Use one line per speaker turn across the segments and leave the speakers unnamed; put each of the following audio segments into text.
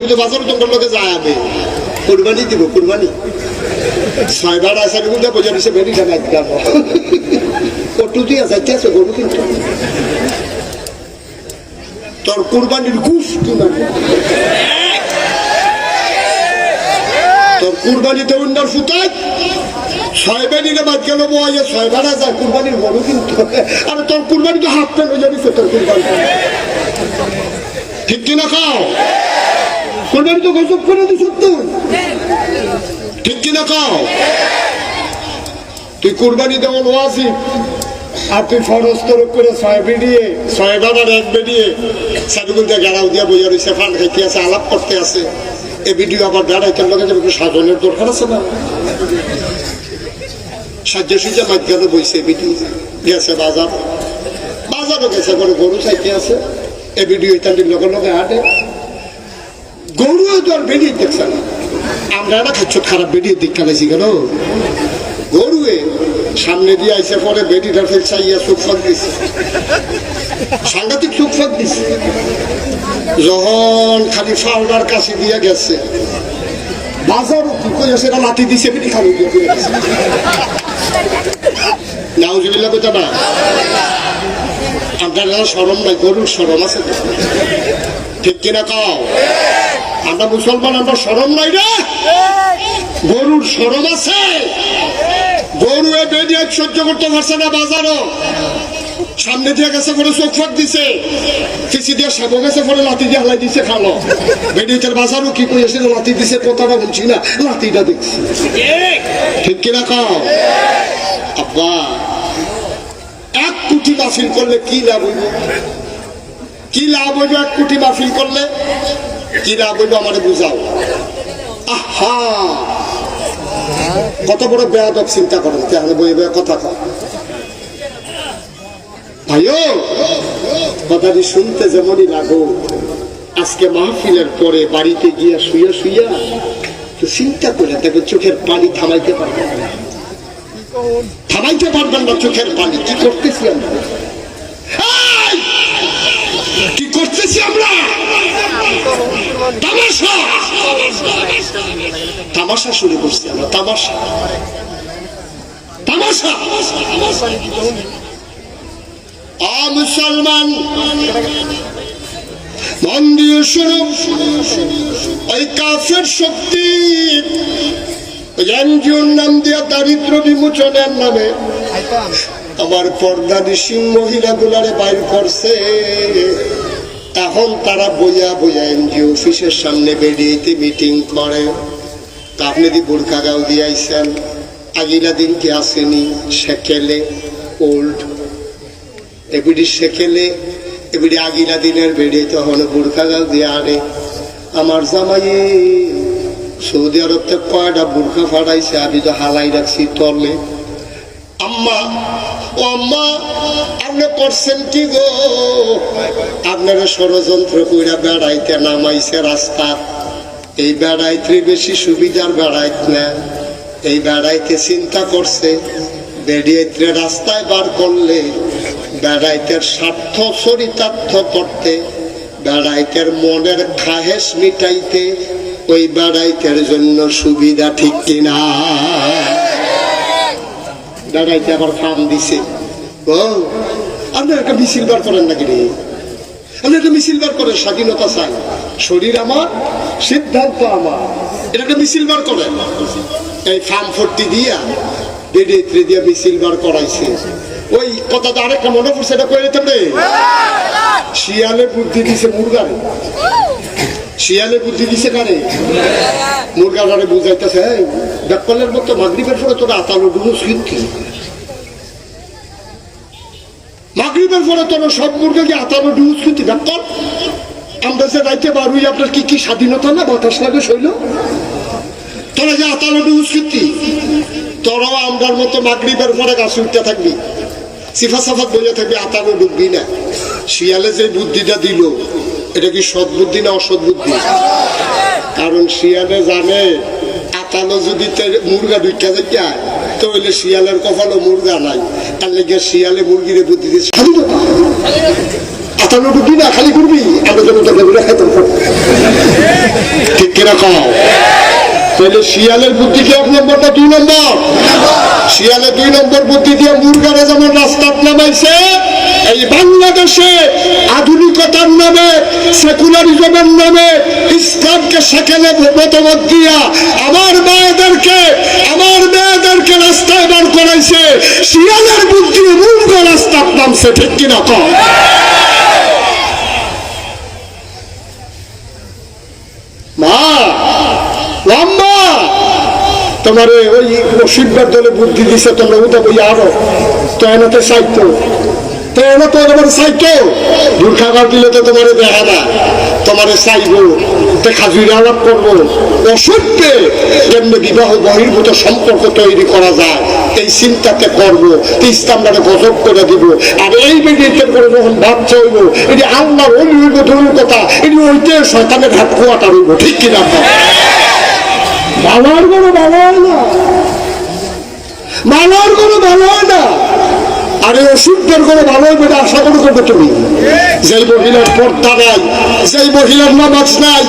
তো বাজার লোকে যায় কুরবানি দিব, কুরবানি। ছয়বার আসারগুলো বোঝা দিছে বেরি খানা দিলাম কটু দিয়া আছে গরু কিন্তু। তোর কুরবানির মানে। তোর কুরবানিতে উন্নার ফুটাই, ছয় বেরিলে বাদ গেল বয়ে ছয় বেড়া কুরবানির গরু কিন্তু। আরে তোর কুরবানি তো হাফ প্যান্ট হয়ে তোর কুরবানি ঠিক কিনা খাও কোরবানি তো গজব করে দিস তুই ঠিক কিনা খাও তুই কোরবানি দেওয়ার ওয়াজি, আর তুই ফরজ তরফ করে ছয় বেরিয়ে ছয় বাবার এক বেরিয়ে দিয়ে গেড়াও দিয়া বইয়া রয়েছে ফান খাইতে আছে, আলাপ করতে আছে। এ ভিডিও আবার বেড়াইতে লগে যাবে একটু সাজনের দরকার আছে না? সাজ্জা সুজা মাঝখানে বইছে ভিডিও। গেছে বাজার। বাজারও গেছে করে গরু চাইতে আছে। এ ভিডিও ইত্যাদির লগে লগে হাঁটে। গরু তো আর বেরিয়ে দেখছে না। আমরা না খাচ্ছ খারাপ বেরিয়ে দিক কালাইছি কেন? গরুয়ে সামনে দিয়ে আইসে পরে বেটিটার ফের চাইয়া চোখ ফাঁক দিছে। সাংঘাতিক চোখ ফাঁক দিছে। যখন খালি ফাউডার কাছে দিয়ে গেছে, বাজারও কি করে সেটা লাঠি দিছে বেটি খালি দিয়ে গেছে নাউজুবিল্লাহ কোথা না। আপনার সরম নাই, গরুর সরম আছে। ঠিক কিনা কাও? আমরা মুসলমান, আমরা সরম নাই রে। গরুর সরম আছে। গরু এ বেরিয়ে সহ্য করতে পারছে না বাজারও। সামনে দিয়ে গেছে পরে চোখ ফাঁক দিছে। পিছি দিয়ে সাবো গেছে পরে লাতি দিয়ে হালাই দিছে খালো। বেরিয়েছেন বাজারও কি করেছে লাতি দিছে কথাটা বলছি না লাতিটা দেখছি। ঠিক কিনা কাও? আব্বা, এক কোটি মাফিল করলে কি লাভ হইব? কি লাভ হইব এক কোটি মাফিল করলে? কি লাভ হইব আমার বুঝাও আহা কত বড় বেয়াদব চিন্তা করেন তাহলে বই কথা কয় ভাইও, কথাটি শুনতে যেমনই লাগো, আজকে মাহফিলের পরে বাড়িতে গিয়া শুইয়া শুইয়া তো চিন্তা করে দেখো চোখের পানি থামাইতে পারবে না। থামাইতে পারবেন না চোখের পানি, কি করতেছি আমরা! কি করতেছি আমরা? তামাশা। তামাশা শুরু করছি আমরা, তামাশা। তামাশা। আ মুসলমান মন দিয়ে শুনো। ওই কাফের শক্তি এনজিওর নাম দিয়া দারিদ্র বিমোচনের নামে আমার পর্দা নিশিং মহিলা গুলারে বাইর করছে। এখন তারা বইয়া বইয়া এনজিও অফিসের সামনে বেরিয়েতে মিটিং করে। তা আপনি দি বোরখা গাও দিয়াইছেন আগিলা দিন কি আসেনি? সেকেলে, ওল্ড। এবিডি সেকেলে, এবিডি আগিলা দিনের বেরিয়ে তখন বোরখা গাও দিয়ে আরে আমার জামাই সৌদি আরব থেকে কয়টা বোরখা ফাটাইছে, আমি তো হালাই রাখছি তলে। আম্মা, ও আম্মা আপনি করছেন কি গো? আপনারা ষড়যন্ত্র কইরা বেড়াইতে নামাইছে রাস্তা। এই বেড়াইতে বেশি সুবিধার বেড়াইত না। এই বেড়াইতে চিন্তা করছে বেরিয়েতে রাস্তায় বার করলে বেড়াইতের স্বার্থ চরিতার্থ করতে, বেড়াইতের মনের খাহেস মিটাইতে, ওই বেড়াইতের জন্য সুবিধা ঠিক কিনা? বেড়াইতে আবার ফার্ম দিছে। ও আপনি একটা মিছিল বার করেন নাকি রে? আপনি একটা মিছিল বার করেন স্বাধীনতা চাই শরীর আমার সিদ্ধান্ত আমার। এটা একটা মিছিল বার করেন। এই ফার্ম ফর্তি দিয়া বেড়ে ত্রে দিয়া মিছিল বার করাইছে। ওই কথাটা আরেকটা মনে পড়ছে এটা কয়ে দিতাম রে? শিয়ালে বুদ্ধি দিছে মুরগারে। শিয়ালে বুদ্ধি দিছে কারে? মুরগারে বুঝাইতেছে বেকলের মতো মাগরিবের পরে তোরা আতালো ডুবো পরে সব রাইতে আপনার কি কি স্বাধীনতা না যে আতালো ডুবো শিখি তোরাও মাগরিবের পরে থাকবি। থাকবি ডুববি না। শিয়ালে যে বুদ্ধিটা দিল এটা কি সৎ বুদ্ধি না অসৎ বুদ্ধি কারণ শিয়ালে জানে আতালো যদি মুরগা দুইটা যায় তাহলে শিয়ালের কপালও মুরগা নাই। তার লেগে শিয়ালে মুরগিরে বুদ্ধি দিয়ে খালি করবি? আমরা যেন খাইতাম ঠিক খাও তাহলে শিয়ালের বুদ্ধি কি এক নম্বর না দুই নম্বর। শিয়ালে দুই নম্বর বুদ্ধি দিয়ে মুরগারে যেমন রাস্তার নামাইছে। এই বাংলাদেশে আধুনিকতার নামে, সেকুলারিজমের নামে ইসলামকে সেখানে মতামত দিয়া আমার মেয়েদেরকে আমার মেয়েদেরকে রাস্তায় বার করাইছে। শিয়ালের বুদ্ধি মুরগ রাস্তার নামছে, ঠিক কিনা কম মা লম্বা তোমারে ওই রশিদবার দলে বুদ্ধি দিছে, তোমরা উদা বই আরও তো এনাতে সাইতো তো এনে তো তোমার সাইতো দূর খাবার দিলে তো তোমারে দেখা না তোমারে দেখা জুড়ে আলাপ করব। অসত্যে কেমনে বিবাহ বহির্ভূত সম্পর্ক তৈরি করা যায়, এই চিন্তাতে করব তো ইসলামটাকে গজব করে দিব। আর এই বেডিতে করে যখন ভাবছে হইব এটি আল্লাহর অলি হইব ধরুন কথা এটি ওইতে শয়তানের হাত খোয়াটা হইব ঠিক কিনা? বাবার কোনো ভালো হয় না। মালার কোনো ভালো হয় না। আরে ওষুধের কোনো ভালো হবে না আশা করে করবে তুমি। যেই মহিলার পর্দা নাই, যেই মহিলার নামাজ নাই,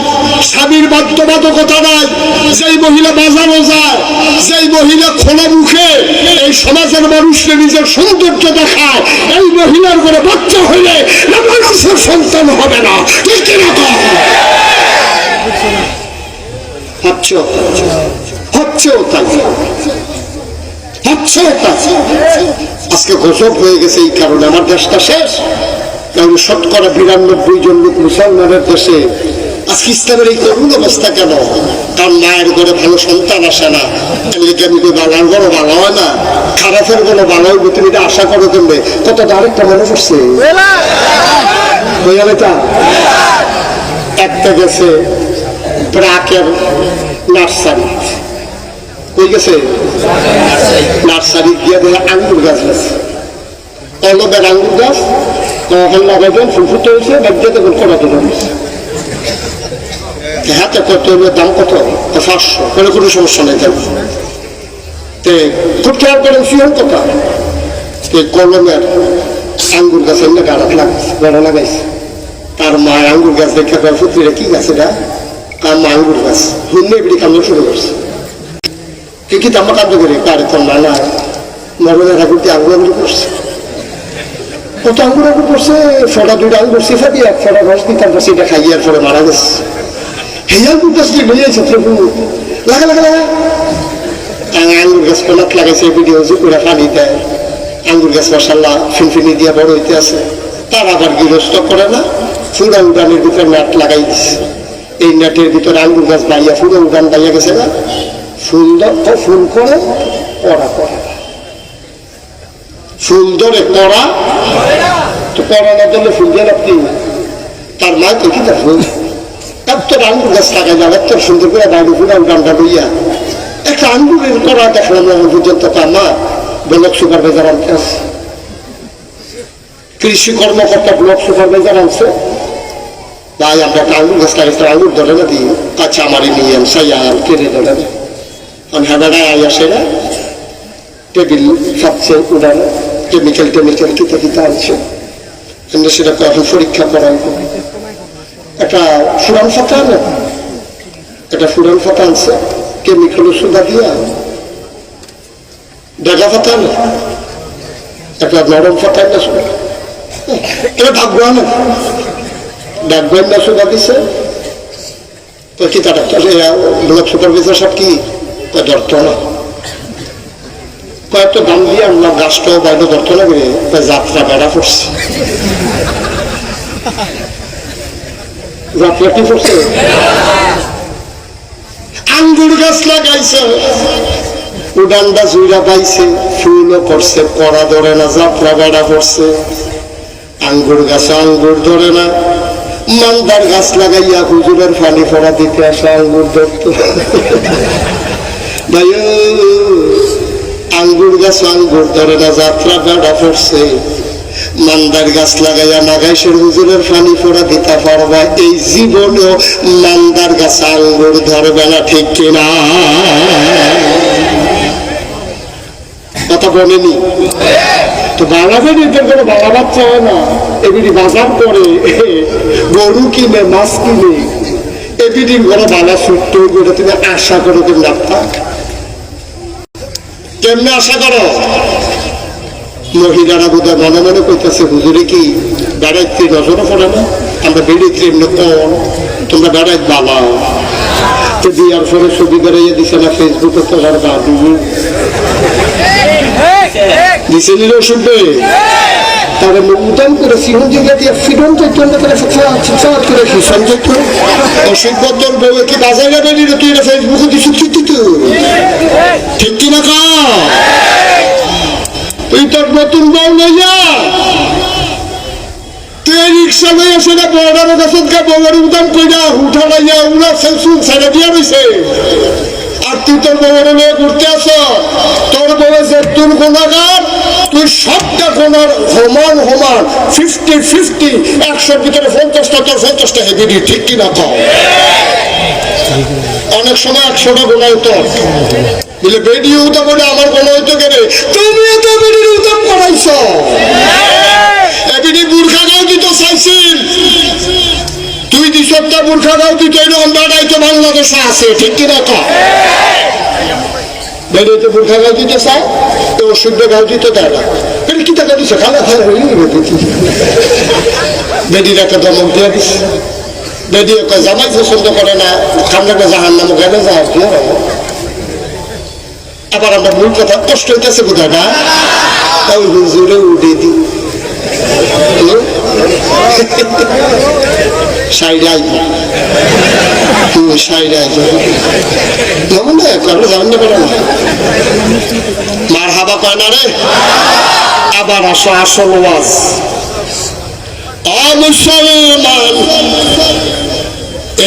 স্বামীর বাধ্যবাধকতা নাই, যেই মহিলা বাজারও যায়, যেই মহিলা খোলা মুখে এই সমাজের মানুষকে নিজের সৌন্দর্য দেখায়, এই মহিলার করে বাচ্চা হইলে মানুষের সন্তান হবে না। ঠিক কীরকম হচ্ছেও হচ্ছেও তাই? হচ্ছেও তাই? আজকে গজব হয়ে গেছে এই কারণে আমার দেশটা শেষ। কারণ শতকরা বিরানব্বই জন লোক মুসলমানের দেশে। আজকে ইসলামের এই করুণ অবস্থা কেন? কারণ মায়ের ঘরে ভালো সন্তান আসে না। এদিকে আমি বাবার ভালো হয় না? খারাপের কোনো ভালো হইবে তুমি এটা আশা করো তুমি কত আরেকটা মনে করছে হয়ে গেল এটা একটা গেছে ব্রাকের নার্সারি। কই গেছে? নার্সারি গিয়ে দেখে আঙ্গুর গাছ গেছে। কলমের আঙ্গুর গাছ কখন লাগাইবেন ফুল ফুটে হয়েছে দেখুন কটা দিল হাতে কত দাম কত? পাঁচশো। কোনো কোনো সমস্যা নেই তেমন তে খুব খেয়াল করেন শিওর কথা। তে কলমের আঙ্গুর গাছ এমনি গাড়া লাগাইছে গাড়া লাগাইছে। তার মা আঙ্গুর গাছ দেখে কয় কি গাছ এটা? আর মা আঙ্গুর গাছ হুন্নে বিড়ি শুরু করছে। কি করি? কারে করছে। কত করছে? ফটা দুইটা এক ফটা পরে মারা গেছে। গাছ দিয়ে আঙ্গুর। গাছ লাগাইছে, ভিডিও করে পানি দেয়। আঙ্গুর গাছ মশাল্লা ফিনফিনি দিয়ে বড় হইতে আছে। তার আবার গৃহস্থ করে না ফুরা উড়ানের ভিতরে নেট লাগাই দিছে। এই নেটের ভিতরে আঙ্গুর গাছ বাইয়া ফুরা উড়ান বাইয়া গেছে না? সুন্দর তো ফুল করে পড়া করে না। ফুল ধরে পড়া। তো পড়া না ধরলে ফুল দিয়ে লাভ তার মা কি তার ফুল? এত আঙ্গুর গাছ লাগাই যাবে এত সুন্দর করে বাইরে ফুলা উড়ানটা লইয়া একটা আঙ্গুরের করা দেখলাম আমার পর্যন্ত তার মা, ব্লক সুপারভাইজার আনতে আছে কৃষি কর্মকর্তা ব্লক সুপারভাইজার আনছে। ধরে না দিই আচ্ছা আমারই নিয়ে আন সাই আয়াম কেড়ে ধরে না আমি হাজারায় আই আসে না টেবিল খাচ্ছে উড়ানো কেমিক্যাল টেমিক্যাল কিতা কিতা আনছে কিন্তু সেটা এখন পরীক্ষা করাই একটা ফুরান ফাতা না একটা ফুরান ফাতা আনছে কেমিক্যাল ওষুধা দিয়া। ডেগা ফাতা না একটা নরম ফাতা না শুনে এটা ভাগ্য না। না সুদা দিছে তো কি তার ব্লক সুপারভাইজার সব কি? তো ধরতো না। কয়েকটা দাম দিয়ে আনলাম গাছটাও বাইরে ধরতো না করে যাত্রা বেড়া পড়ছে যাত্রা কি পড়ছে আঙ্গুর গাছ লাগাইছে। উডানটা জুইরা পাইছে, ফুলও করছে, কড়া ধরে না, যাত্রা বেড়া পড়ছে আঙ্গুর গাছে আঙ্গুর ধরে না। মান্দার গাছ লাগাইয়া হুজুরের পানি ফোড়া দিতে আসে আঙ্গুর ধরতো। আঙ্গুর গাছ আঙ্গুর ধরে না, যাত্রা বেড়া পড়ছে। মান্দার গাছ লাগাইয়া নাগাইশের হুজুরের পানি ফোড়া দিতে পারবা, এই জীবনেও মান্দার গাছ আঙ্গুর ধরবে না, ঠিক কিনা? কথা বলেনি? না, এবিডি বাজার গরু কিনে, মাছ কিনে আশা করো মহিলারা বোধহয় মনে মনে করতেছে হুজুরে কি বেড়াইতে নজরও পড়ে না? আমরা বেড়েছি এমনি কম তোমরা বেড়াইত বাবা তো বিয়ার পরে ছবি বেড়াইয়ে দিছে না ফেসবুকে তো আর দাদু দিছে নিল শুনবে। তাহলে উদান করে সিহন জায়গা দিয়ে ফিরন তো জন্য করে চিৎকার করে হিসান যেত অসুখবদ্ধর বউ কি বাজারে বেরিয়ে তুই এটা ফেসবুকে দিছিস কি তুই ঠিক কিনা কা? তুই তোর নতুন বউ লইয়া তুই রিক্সা লইয়া সেটা বড়ার কাছে বউয়ের উদান কইরা উঠা লাইয়া উড়া সেলসুন ছেড়ে দিয়া রইছে আর তুই তোর বউয়ের নিয়ে ঘুরতে আস। তোর বউয়ে যে তোর গুণাগার তুই সবটা গুণার সমান সমান ফিফটি ফিফটি একশোর ভিতরে পঞ্চাশটা, তোর পঞ্চাশটা হেবি ঠিক কিনা কও? অনেক সময় একশোটা গোনায় তোর। বলে বেডি উদাম বলে আমার কোনো হইতো কেন? তুমি তো বেডির উদাম করাইছ। এবিডি বুর্খা গাও দিত চাইছিল। দিশটা বুর্খা গাও দিত এরকম বেড়াই তো বাংলাদেশে আছে, ঠিক কিনা ক? বেড়াইতে বুর্খা গাও দিতে চায়, তো অসুদ্ধ গাও দিতে দেয় না। বেড়ি কি টাকা দিছে? খালা খালা হইলি বেডির একটা দিস বেডি কয় জামাই পছন্দ করে না খামড়াকে জাহান নামে গেলে যায় কি হবে? আবার আমরা মূল কথা, কষ্ট হইতেছে কোথায় না? তাই হুজুরে উঠে দি হাবা আবার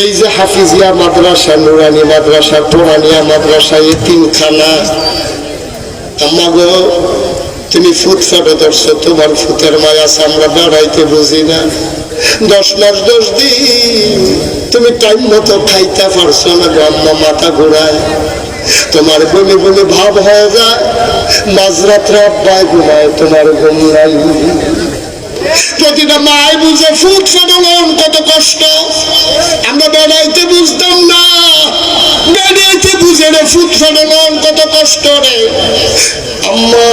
এই যে হাফিজিয়া মাদ্রাসা, নুরানি মাদ্রাসা, টোরানিয়া মাদ্রাসা, এতিমখানা। আমাগো, তুমি ফুট ফটো ধরছো, তোমার ফুটের মায়া আমরা বেড়াইতে বুঝি না। দশ মাস, দশ দিন। তুমি টাইম মতো খাইতে পারছ না, গো মাথা ঘুরায়। তোমার বলে বলে ভাব হয়ে যায়। মাঝরাত্রে আব্বায় ঘুমায়, তোমার ঘুম নাই। প্রতিটা মায় বুঝে, ফুট ফেটলন কত কষ্ট। আমরা বেড়াইতে বুঝতাম না। বেড়াইতে বুঝে রে, ফুট ফেটলন কত কষ্ট রে। আম্মা।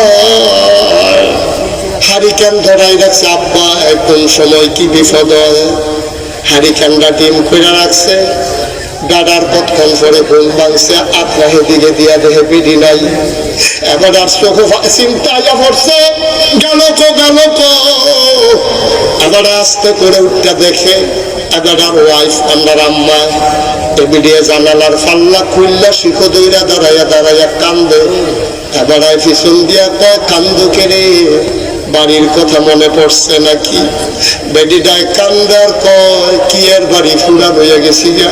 হারিকেন ধরাই রাখছে, আব্বা কোন সময় কি বিপদ হয় হারিকেনটা ডিম করে রাখছে দাদার কতক্ষণ পরে ঘুম ভাঙছে আপনার দিকে দিয়া দেহে বিধি নাই। এবার আর চোখ চিন্তা আইয়া পড়ছে, গেল কো গেল কো। এবার আস্তে করে উঠটা দেখে এবার আর ওয়াইফ আমার আম্মা এবিডিয়ে জানালার ফাল্লা খুললা শিখো দইরা দাঁড়াইয়া দাঁড়াইয়া কান্দে। এবার পিছন দিয়া কয়, কান্দু কেড়ে বাড়ির কথা মনে পড়ছে নাকি? বেডিটায় কান্দার কয়, কি এর বাড়ি ফুরা হয়ে গেছি গা?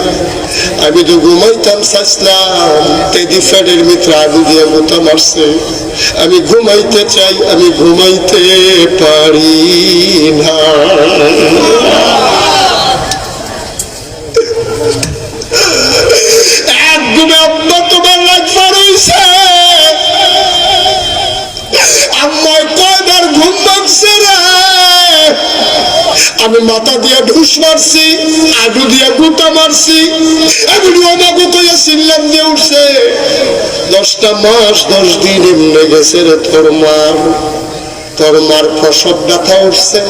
আমি তো ঘুমাইতাম চাইছিলাম, তেদি ফ্যাডের মিত্র আগু দিয়ে মতো মারছে। আমি ঘুমাইতে চাই, আমি ঘুমাইতে পারি না। আমি মাথা দিয়ে ঢুস মারছি আডু দিয়ে গুতা মারছি। এগুলি আমাকে কইয়া সিল্লাম দিয়ে উঠছে। দশটা মাস, দশ দিন এমনি গেছে রে তোর মার। তোর মার প্রসব ব্যথা উঠছে।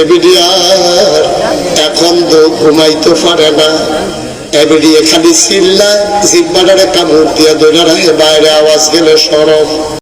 এবিডিয়ার এখন তো ঘুমাইতে পারে না। এবিডি খালি চিল্লা জিব্বাটারে কামড় দিয়ে রাখে, বাইরে আওয়াজ গেলে সরব।